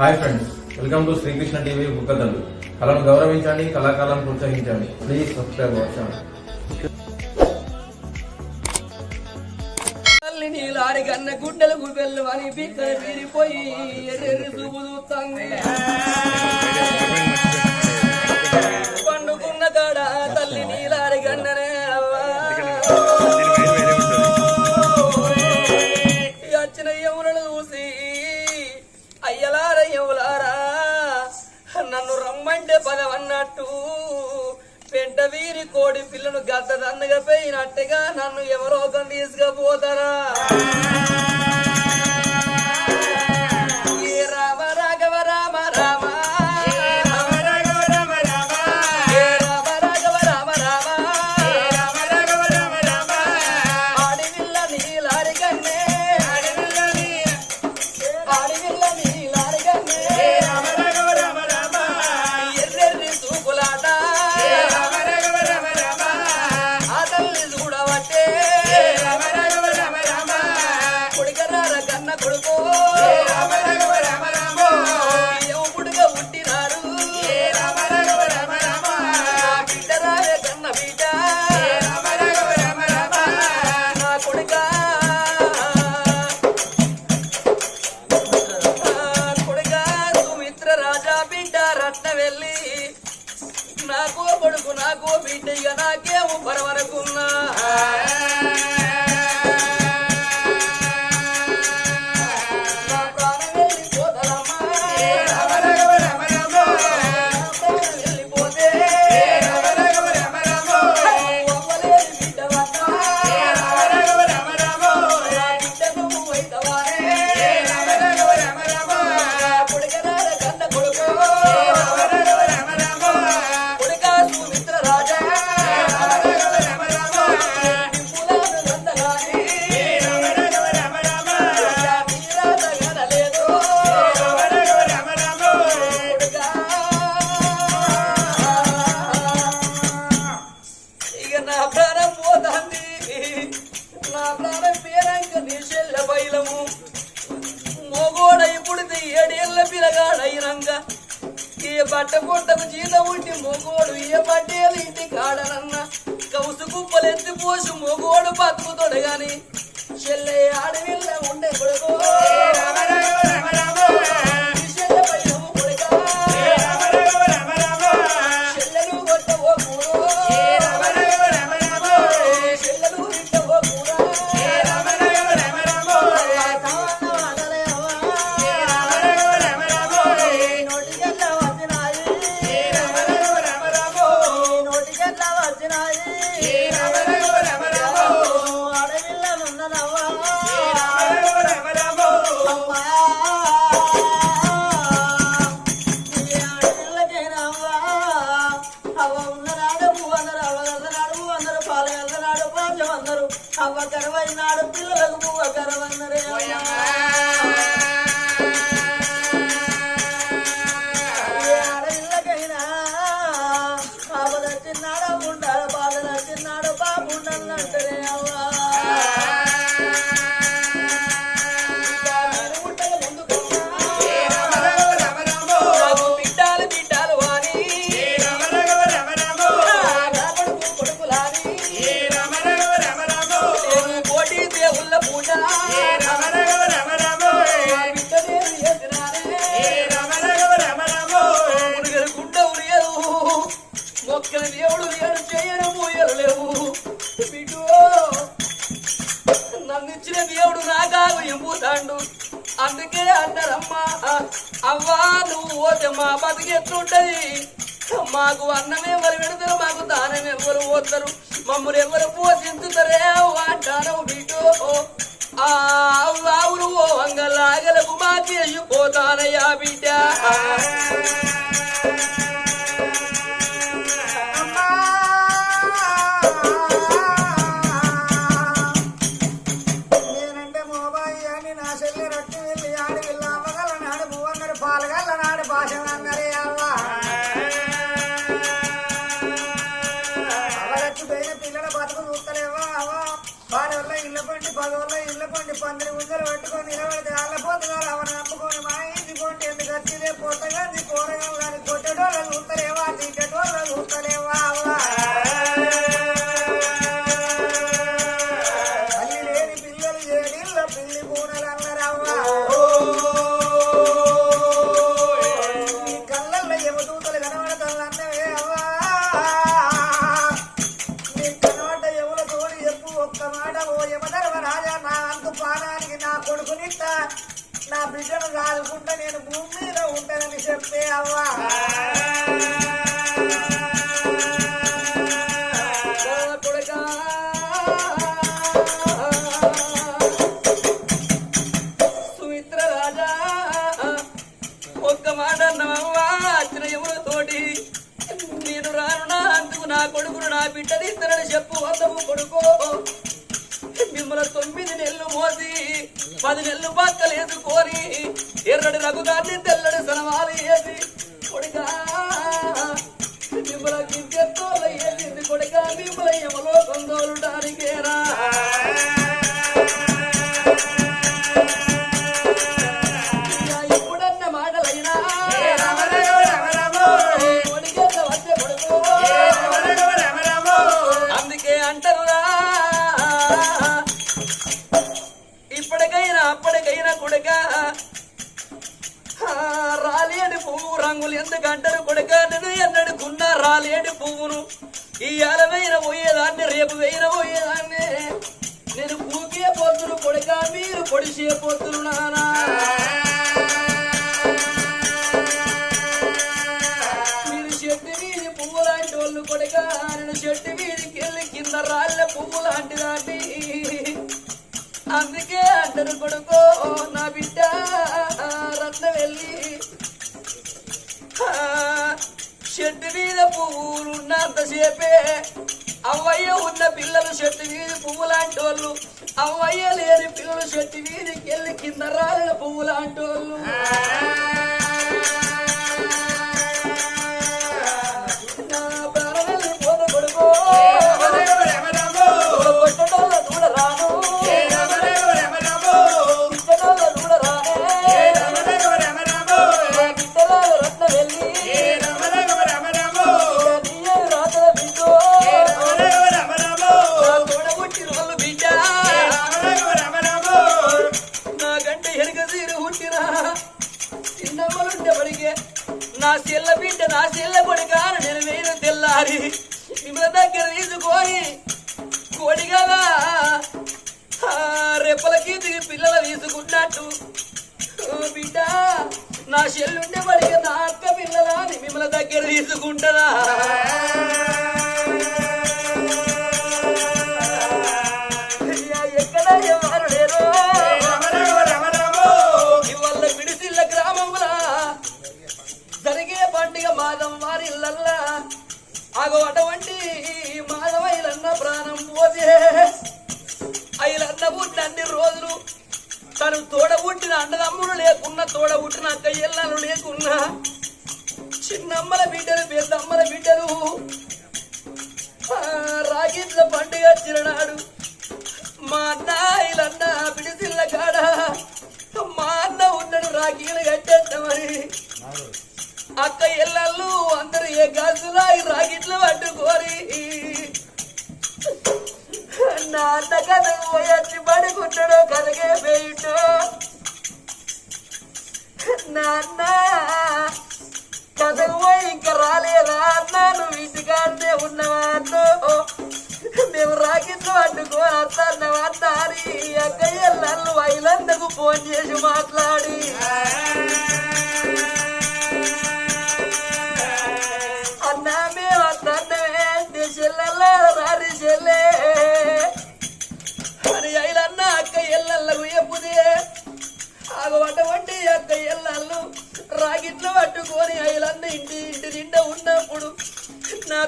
Hi friends welcome to Srikrishna TV బుక్కథలు కళను గౌరవించండి కళాకాలను ప్రోత్సహించండి. ప్లీజ్ సబ్స్క్రైబ్ లారి కన్న గుడ్డలు గుబెల్లు అని పీకలు తీరిపోయి ఎర్రెర్రి చూపు చూస్తాంది. కోడి పిల్లను గద్ద పోయినట్టుగా నన్ను ఎవరో ఒకరు తీసుకుపోతారా? దొంగ ఏ బట్ట పొట్టకు జీతం ఉంటే మొగోడు ఏ పట్టేది ఇంటి కాడనన్న? కౌసు కుప్పలెత్తి పోసి మొగోడు బతుకుతోడు గాని పండి పదవుల్లో ఇల్లు పండి పందిరి ముందర పట్టి పది నెలలు పక్కలు కోరి. ఎర్రడి రఘుగారిని తెల్లడి సనమాలు ఏది పువ్వు రంగులు ఎందుకంటారు కొడుక నేను ఎన్నడుకున్నా రాలేడి పువ్వును. ఈ వేయిన పోయేదాన్ని రేపు వేయిన పోయేదాన్ని. నేను పూకే పోతురు కొడుక మీరు పొడిసే పోతురు నానా. మీరు చెట్టు మీది పువ్వు లాంటి వాళ్ళు కొడుక నేను చెట్టు మీదికి వెళ్ళి కింద రాళ్ళ పువ్వు లాంటి దాన్ని. అందుకే అంటారు కొడుకో నా బిడ్డ రత్న వెళ్ళి చెట్టు మీద పువ్వులు ఉన్నంతసేపే అవ్వయ్య ఉన్న పిల్లలు చెట్టు మీద పువ్వు లాంటి వాళ్ళు అవ్వయ్య లేని పిల్లలు చెట్టు మీదకి వెళ్ళి కింద రాలిన పువ్వు లాంటి వాళ్ళు అన్న తోడ పుట్టిన అక్క ఇళ్ళను లేకున్నా. చిన్నమ్మల బిడ్డలు పెద్దమ్మల బిడ్డలు. రాగిట్ల పండుగ చిరనాడు. ఇంటికాడే ఉన్నవాతో మేము రాకెట్లు అడ్డుకో అత్తన్నవా అన్నారి అక్కయ్య నన్ను వైలందకు ఫోన్ చేసి మాట్లాడి. అన్నా మేము అత్తన్నవే చెల్లెల్లా రారి చెల్లే. అని అయిలన్న అక్క ఎల్లల్లకు ఎప్పుదే అటువంటి అక్క ఎల్లళ్ళు రాగిట్లు పట్టుకొని అయిలన్న ఇంటి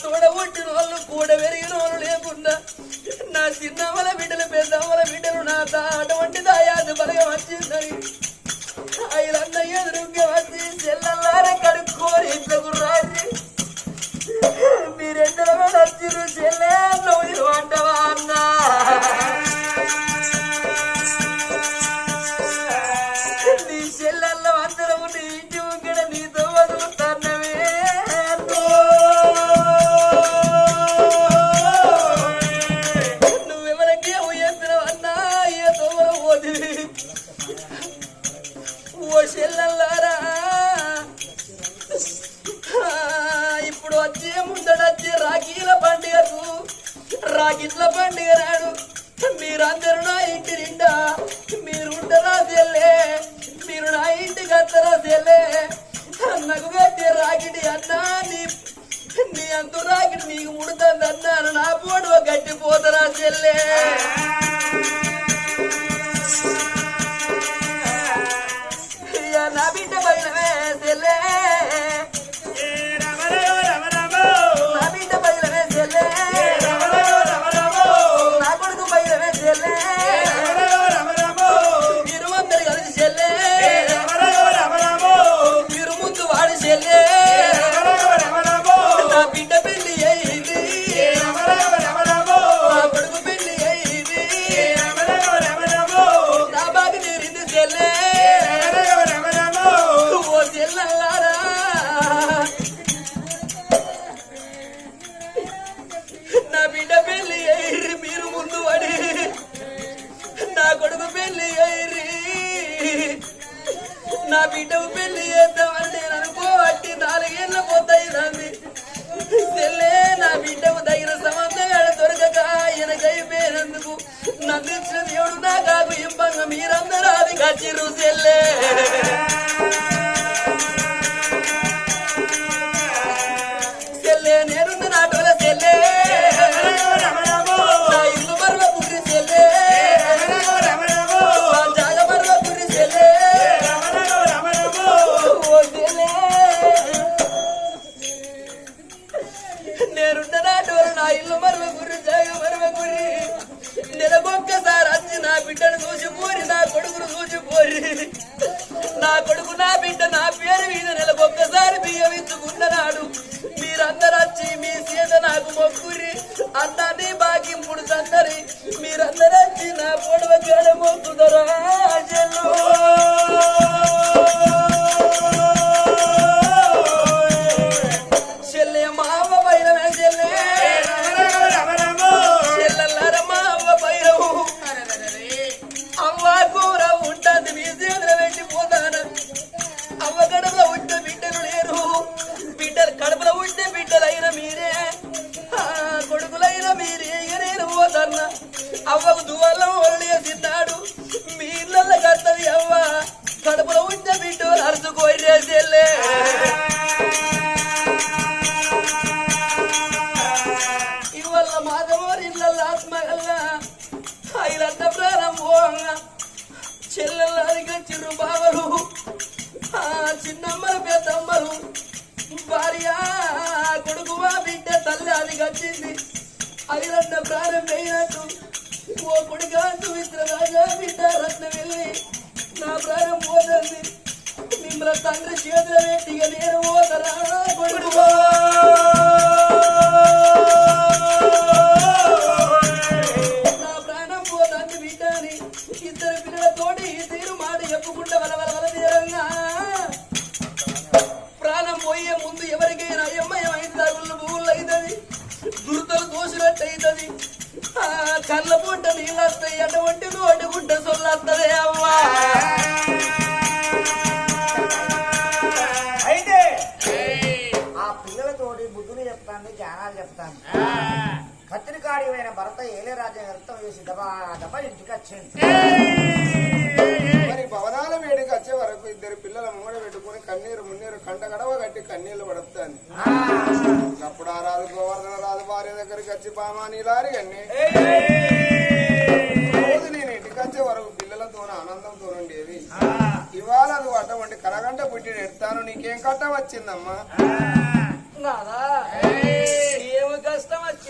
తోడ పుట్టిన వాళ్ళు కూడా పెరిగిన వాళ్ళు లేకుండా నా చిన్నమ్మల బిడ్డలు పెద్దమ్మల బిడ్డలు నా తాట అటువంటి దాయాది బలగా వచ్చింది అంతురాకి మీకు ముడుతుందన్నాను నా పోటు గట్టిపోతరా చెల్లే. ఇచ్చిన దేవుడు నాకు ఇబ్బంది మీరందరూ అది కచ్చిరు చెల్లే ముందు ఎవరికైనా అయ్యమ్మయం అయితే తగుళ్ళు అవుతుంది దుర్తలు దోసినట్టు అవుతుంది కళ్ళ పూట నీళ్ళు వస్తాయి అటువంటి నోటి గుడ్డ సొల్లొస్తుంది అమ్మా. కత్తిరికాడివైన భర్త ఏలే రాజ్యం వ్యక్తం చేసి దబా దబా ఇంటికి వచ్చింది. మరి భవనాల వేడికి వచ్చే వరకు ఇద్దరు పిల్లల మూడ పెట్టుకుని కన్నీరు మున్నీరు కంట గడవ కట్టి కన్నీళ్ళు పడుతుంది. అప్పుడు ఆ రాజు గోవర్ధన రాజు భార్య దగ్గరికి వచ్చి పామాని లారి అన్ని. రోజు నేను ఇంటికి వచ్చే వరకు పిల్లలతో ఆనందంతో ఉండేది ఇవాళ నువ్వు అటువంటి కరగంట పుట్టి ఎడతాను నీకేం కట్ట వచ్చిందమ్మా? ఏమి కష్టం వచ్చింది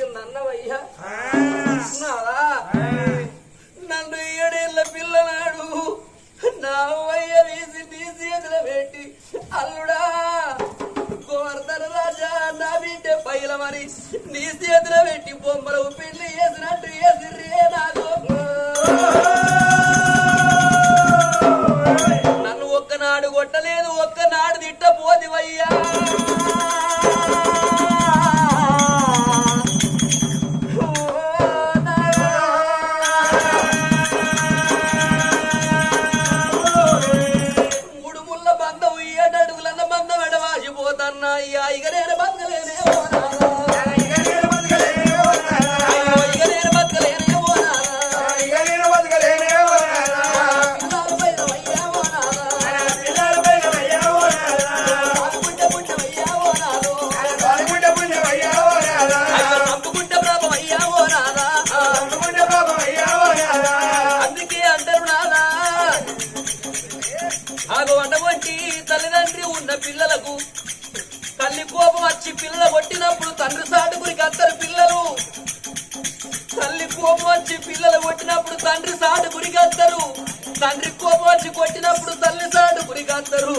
తండ్రి కోపం వచ్చి కొట్టినప్పుడు తల్లి సాడు గురికత్తరు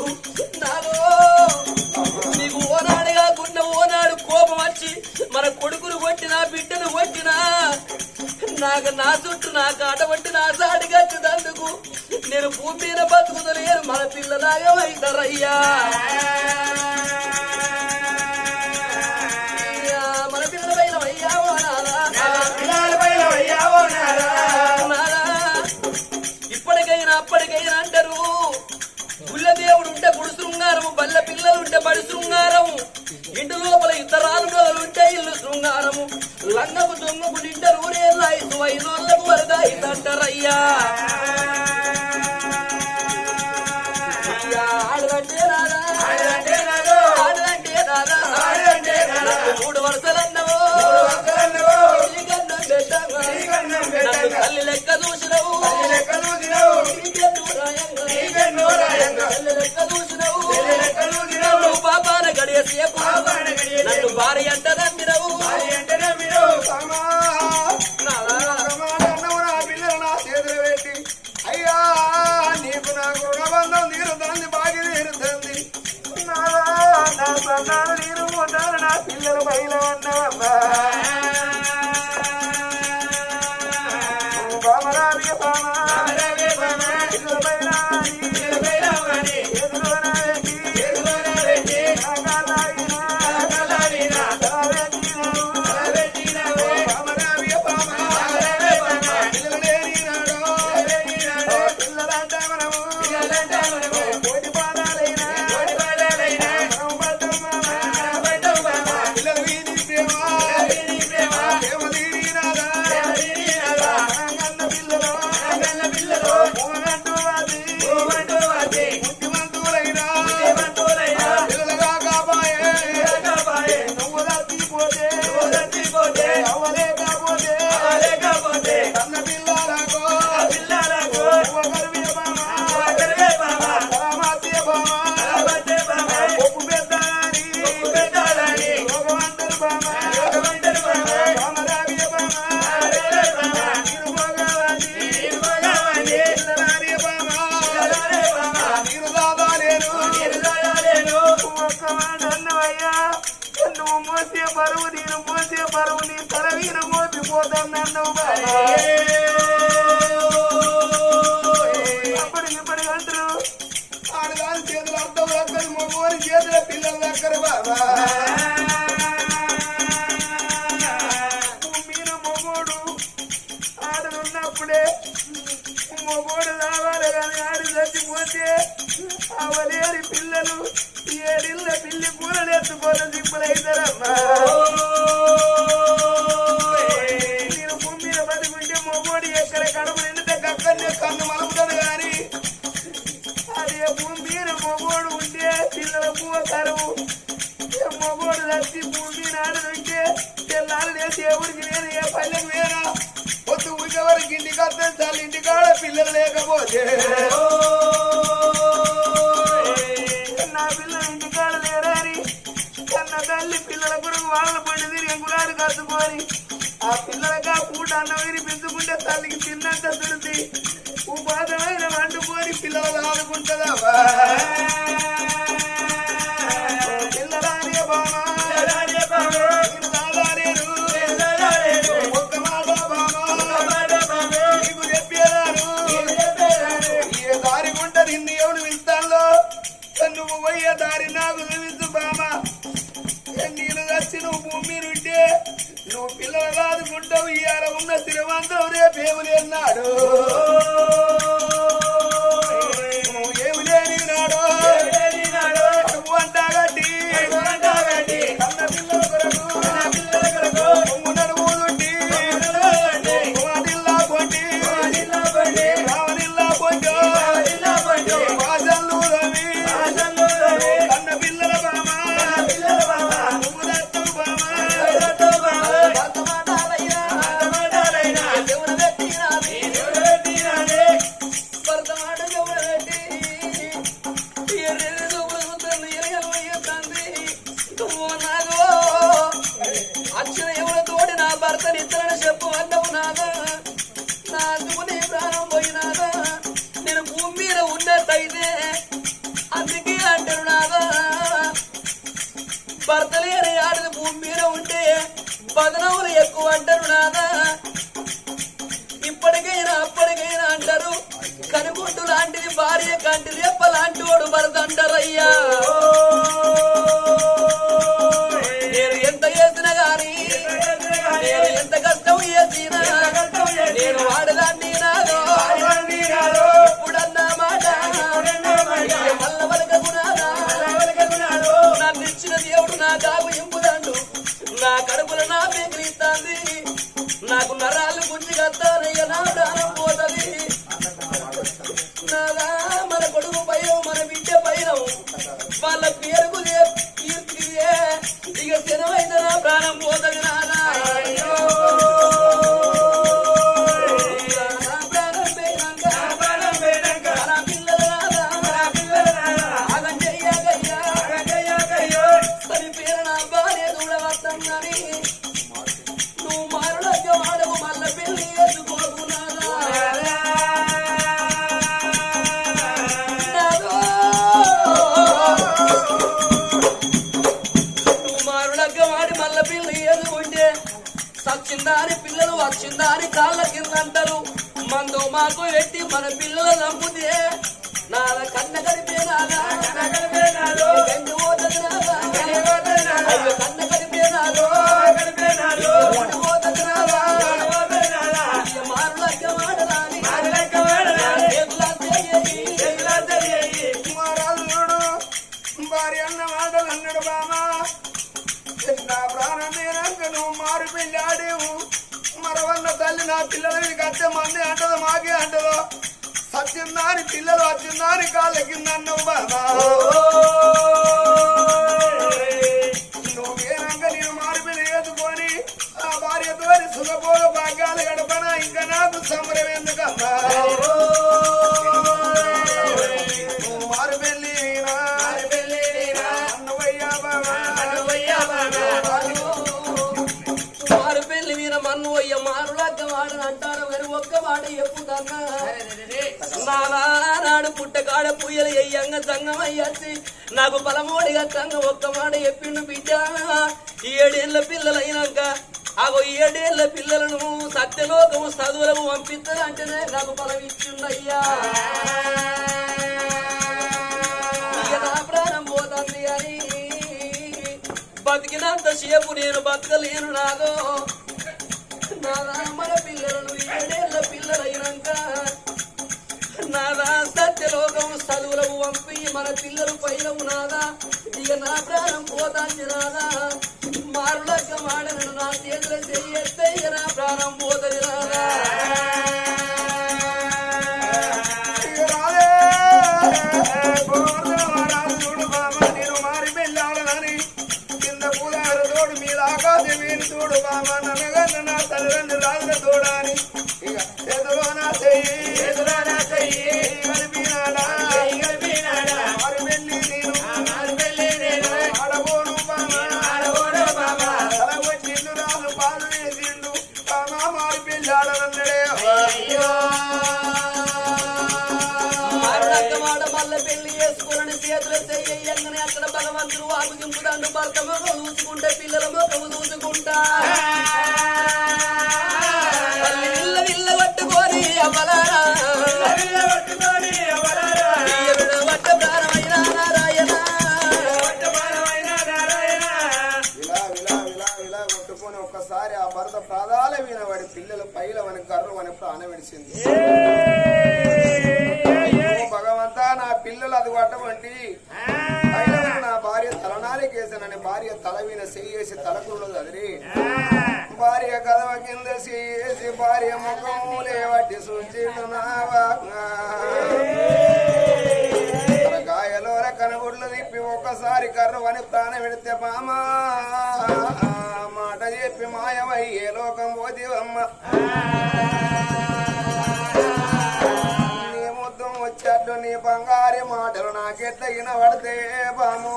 నాలో నీకు ఓనాడు కాకుండా ఓనాడు కోపం వచ్చి మన కొడుకును కొట్టినా బిడ్డను కొట్టినా నాకు నా చుట్టూ నాకు అటువంటి నా సాటి కట్టినందుకు నేను భూమి మీద బతుకుతలేను మన పిల్లలాగా అవుతారయ్యా ఉంటే బడి శృంగారము. ఇంటి లోపల ఇద్దరాలు రోజులు ఉంటే ఇల్లు శృంగారము. లంగకు దొంగకు నిండరు ఊరేళ్ళు ఐదు ఐదు వరద ఇదంటారయ్యా మూడు వరుసలన్నవో. తల్లి లెక్క చూసినవు ఆ పిల్లలుగా అన్న అన్నం వినిపించుకుంటే తల్లికి తిన్నంత దొరికి ఉపాధమైన వండుకొని పిల్లలు ఆడుకుంటుందా ಬಂದನು మాటలు అన్నాడు బామా నా ప్రాణం నేనంక నువ్వు మారు ఆడేవు మరవన్న తల్లి నా పిల్లలవి కట్టే మంది అంటదో మాకే అంటదో? సత్యున్నాని పిల్లలు అత్యున్నాని కాళ్ళ కింద అన్నావు బామా నువ్వేనంక నేను మారు పెళ్ళి వేసుకొని ఆ భార్యతో సుఖభోగ భాగ్యాలు గడపన? ఇంకా నాకు సమరం ఎందుకమ్మా నాడు పుట్టకాడ పూయలు ఎయ్యంగ సంగం అయ్యాసి నాకు పలమోడిగా సంగం ఒక్క మాట చెప్పిండు బిడ్డ. ఏడేళ్ళ పిల్లలైనాక అగో ఏడేళ్ళ పిల్లలను సత్యలోకము చదువులకు పంపిస్తానంటేనే నాకు బలం ఇచ్చిండయ్యా. ప్రాణం పోతుంది అని బతికినంత సేపు నేను బతకలేను నాగో నా మన పిల్లలను ఏడేళ్ళ పిల్లలైనాక నాదా సత్యలోకము చదువులకు పంపి మన పిల్లలు పైన నాదా ఇక నా ప్రాణం పోతాంది నాదా మారులక్క మాడను నా చేతుల చెయ్యెత్తే ఇక నా ప్రాణం పోతుంది నాదా ఇక రాలే, గోవర్ధనరాజు చూడు బామ, నేను మారి వెళ్ళాలని కింద పూలారు తోడు మీద ఆకాశమీని చూడు బామ నన్నగన్న నా తల్లిదండ్రులు రాజుల తోడాని ఇక దింపుతాండు భర్త ముఖం చూసుకుంటే పిల్లల ముఖం చూసుకుంటా. విల్ల పట్టుకొని ఒక్కసారి ఆ భర్త ప్రాధాల వినబడి పిల్లలు పైల మన కర్రు మన ప్రాణం విడిచింది. భగవంతా నా పిల్లలు అది నా తలనాలికేసానని భార్య తల విన చెయ్యేసి తలకుళ్ళు చదిరి భార్య కదవ కింద చెయ్యేసి భార్య ముఖం లేవట్టి సూచిండు నావా గాయలో కనబుడ్లు తిప్పి ఒక్కసారి కర్రవని ప్రాణం పెడితే మామా. మాట చెప్పి మాయమయ్యే లోకం పోతివమ్మ బంగారి మాటలు నాకెట్ల వినబడితే బాము.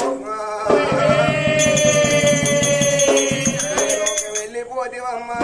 వెళ్ళిపోతివమ్మా.